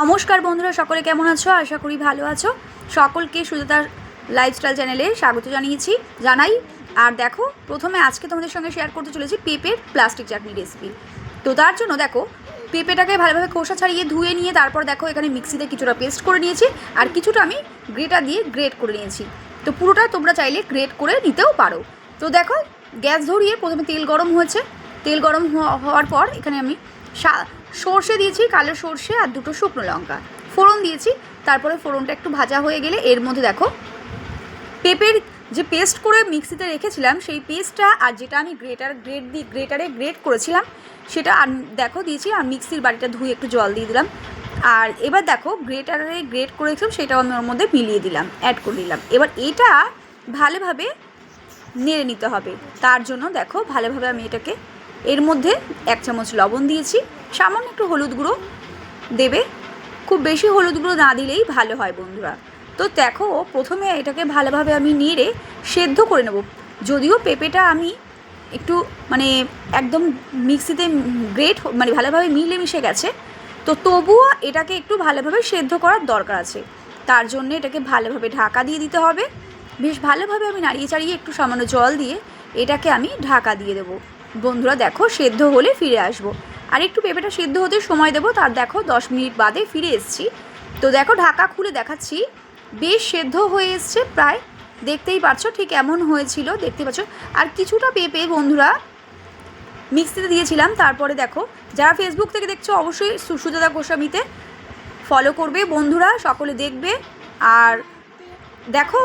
নমস্কার বন্ধুরা, সকলে কেমন আছো? আশা করি ভালো আছো। সকলকে সুজাতার লাইফস্টাইল চ্যানেলে স্বাগত জানিয়েছি, জানাই। আর দেখো, প্রথমে আজকে তোমাদের সঙ্গে শেয়ার করতে চলেছি পেঁপের প্লাস্টিক চাটনি রেসিপি তো তার জন্য দেখো, পেঁপেটাকে ভালোভাবে খোসা ছাড়িয়ে ধুয়ে নিয়ে তারপর দেখো, এখানে মিক্সিতে কিছুটা পেস্ট করে নিয়েছি আর কিছুটা আমি গ্রেটার দিয়ে গ্রেট করে নিয়েছি। তো পুরোটা তোমরা চাইলে গ্রেট করে নিতেও পারো। তো দেখো, গ্যাস ধরিয়ে প্রথমে তেল গরম হয়েছে। তেল গরম হওয়া- হওয়ার পর এখানে আমি সর্ষে দিয়েছি, কালো সর্ষে আর দুটো শুকনো লঙ্কা। ফোড়ন দিয়েছি, তারপরে ফোড়নটা একটু ভাজা হয়ে গেলে এর মধ্যে দেখো, পেঁপের যে পেস্ট করে মিক্সিতে রেখেছিলাম, সেই পেস্টটা আর যেটা আমি গ্রেটার, গ্রেট দিয়ে গ্রেটারে গ্রেট করেছিলাম, সেটা আর দেখো দিয়েছি, আর মিক্সির বাড়িটা ধুয়ে একটু জল দিয়ে দিলাম। আর এবার দেখো, গ্রেটারে গ্রেট করেছিলাম, সেটাও আমি ওর মধ্যে মিলিয়ে দিলাম অ্যাড করে দিলাম এবার এটা ভালোভাবে নেড়ে নিতে হবে, তার জন্য দেখো, ভালোভাবে আমি এটাকে এর মধ্যে এক চামচ লবণ দিয়েছি। সামান্য একটু হলুদ গুঁড়ো দেবে। খুব বেশি হলুদ গুঁড়ো না দিলেই ভালো হয় বন্ধুরা। তো দেখো, প্রথমে এটাকে ভালোভাবে আমি নেড়ে সেদ্ধ করে নেব। যদিও পেঁপেটা আমি একটু মানে একদম মিক্সিতে গ্রেট মানে ভালোভাবে মিলে মিশে গেছে। তো তবুও এটাকে একটু ভালোভাবে সেদ্ধ করার দরকার আছে। তার জন্য এটাকে ভালোভাবে ঢাকা দিয়ে দিতে হবে। বেশ ভালোভাবে আমি নাড়িয়ে চাড়িয়ে একটু সামান্য জল দিয়ে এটাকে আমি ঢাকা দিয়ে দেবো। বন্ধুরা দেখো, সেদ্ধ হলে ফিরে আসব। আর একটু পেঁপেটা সেদ্ধ হতে সময় দেবো, তার দেখো, দশ মিনিট বাদে ফিরে এসছি। তো দেখো, ঢাকা খুলে দেখাচ্ছি। বেশ সেদ্ধ হয়ে এসছে প্রায়। দেখতেই পাচ্ছ, ঠিক এমন হয়েছিল দেখতে পাচ্ছ। আর কিছুটা পেঁপে বন্ধুরা মিক্সিতে দিয়েছিলাম, তারপরে দেখো, যারা ফেসবুক থেকে দেখছ, অবশ্যই সুজাতা গোস্বামীতে ফলো করবে। বন্ধুরা, সকলে দেখবে। আর দেখো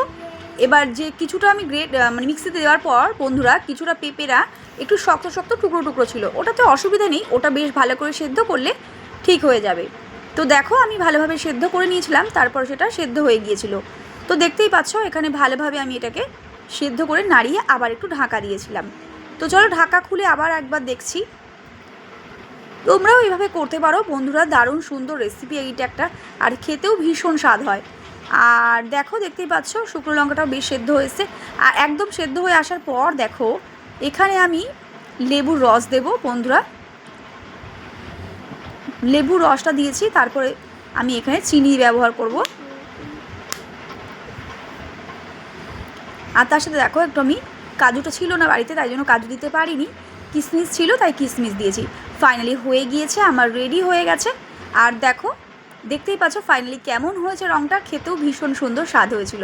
এবার যে কিছুটা আমি গ্রেট মানে মিক্সিতে দেওয়ার পর, বন্ধুরা, কিছুটা পেঁপেরা একটু শক্ত শক্ত টুকরো টুকরো ছিল। ওটাতে অসুবিধা নেই, ওটা বেশ ভালো করে সেদ্ধ করলে ঠিক হয়ে যাবে। তো দেখো, আমি ভালোভাবে সেদ্ধ করে নিয়েছিলাম, তারপর সেটা সেদ্ধ হয়ে গিয়েছিল। তো দেখতেই পাচ্ছ, এখানে ভালোভাবে আমি এটাকে সেদ্ধ করে নাড়িয়ে আবার একটু ঢাকা দিয়েছিলাম। তো চলো, ঢাকা খুলে আবার একবার দেখছি। তোমরাও এইভাবে করতে পারো। বন্ধুরা, দারুণ সুন্দর রেসিপি এইটা একটা, আর খেতেও ভীষণ স্বাদ হয়। আর দেখো, দেখতেই পাচ্ছ, শুকনো লঙ্কাটাও বেশ সেদ্ধ হয়েছে। আর একদম সেদ্ধ হয়ে আসার পর দেখো, এখানে আমি লেবুর রস দেব, বন্ধুরা। লেবুর রসটা দিয়েছি, তারপরে আমি এখানে চিনি ব্যবহার করব। আর তার সাথে দেখো, একটু আমি কাজুটা ছিল না বাড়িতে, তাই জন্য কাজু দিতে পারিনি। কিসমিস ছিল, তাই কিশমিশ দিয়েছি। ফাইনালি হয়ে গিয়েছে, আমার রেডি হয়ে গেছে। আর দেখো দেখতেই পাচ্ছ ফাইনালি কেমন হয়েছে রঙটা খেতেও ভীষণ সুন্দর স্বাদ হয়েছিল।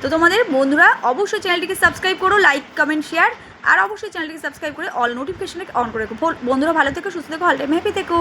তো তোমাদের বন্ধুরা, অবশ্যই চ্যানেলটিকে সাবস্ক্রাইব করো লাইক কমেন্ট শেয়ার আর অবশ্যই চ্যানেলটিকে সাবস্ক্রাইব করে অল নোটিফিকেশনে অন করে রেখো। বন্ধুরা, ভালো থেকো, সুস্থ থেকো অল টাইম হ্যাপি থেকো।